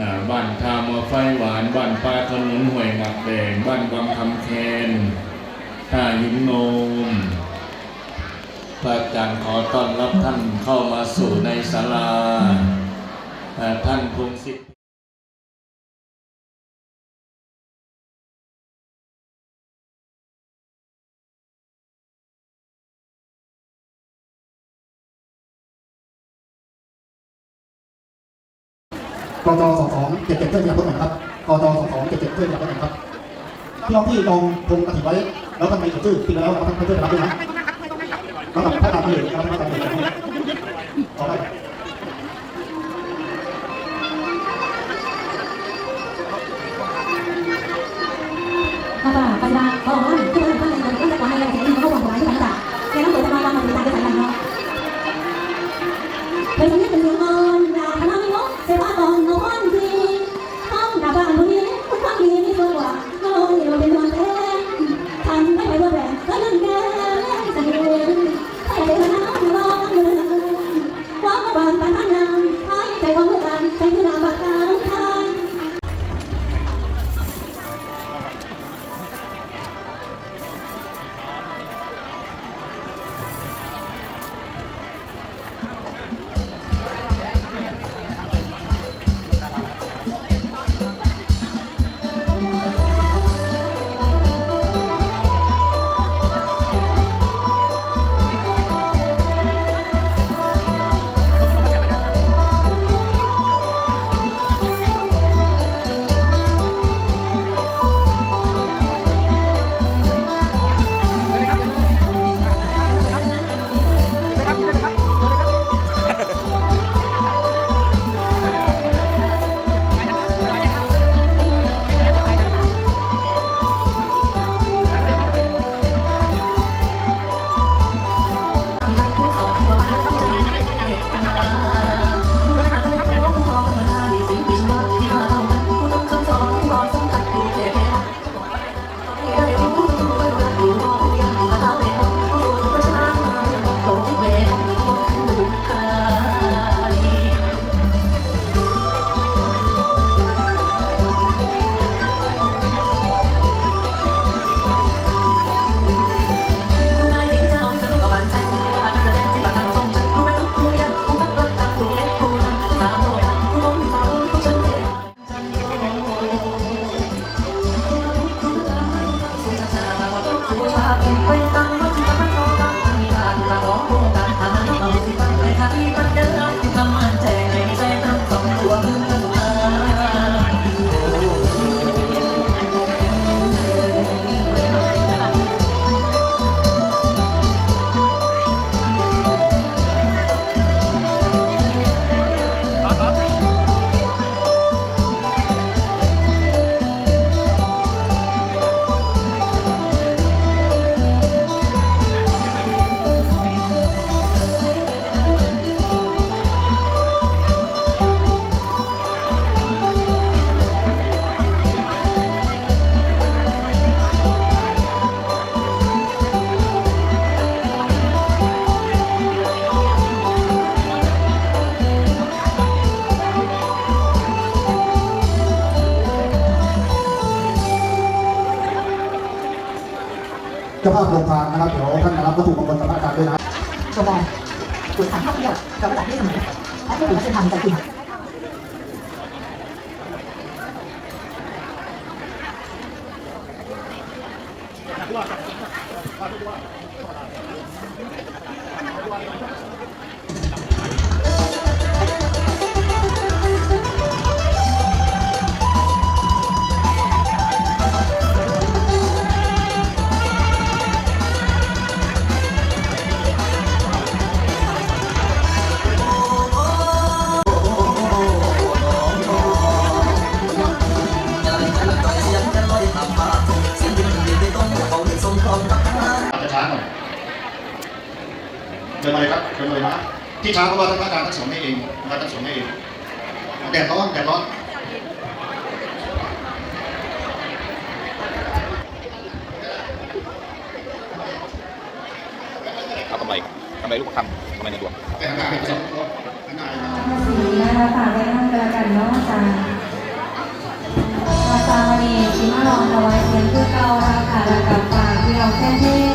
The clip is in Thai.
นะบ้านทามาไฟหวาน บ้านปลาขนุนห่วยหมักแดง บ้านวังคำแคนท่าหินโนมพระอาจารย์ขอต้อนรับท่านเข้ามาสู่ในศาลาเอ่ท่านคงสิทธิ กจสองสองเจ็ดเจ็ดเพื่อนอยากรถหน่อยครับกจสองสองเจ็ดเจ็ดเพื่อนอยากรถหน่อยครับพี่น้องที่จองพงกระถิ่นไว้ แล้วทำไมเขียนชื่อติดแล้วเราต้องเพื่อนรับด้วยนะแล้วกับพระตามเปลี่ยนนะครับพระตามเปลี่ยนต่อไป เจ้าภาพโรงทานนะครับเดี๋ยวท่านมารับวัตถุมงคลสำนักกาจารด้วยนะกระบองจุดสามข้อเดียวเราก็จัดที่เสมอและที่เหลือจะทำกันจริงอา ที่ช้าเพราะว่าท่านอาจารย์ท่านสอนให้เองนะครับท่านสอนให้เองแดดร้อนแดดร้อนเอาทำไรทำไมลูกประคำทำไมในดวงแต่าเป็นสองสีนะคะฝากไว้ท่านเจอกันเนาะอาจารย์อาจารย์วันนี้ชิมาลองเอาไว้เทียนคือเก่าค่ะแล้วกับฝากที่เราแค่ที่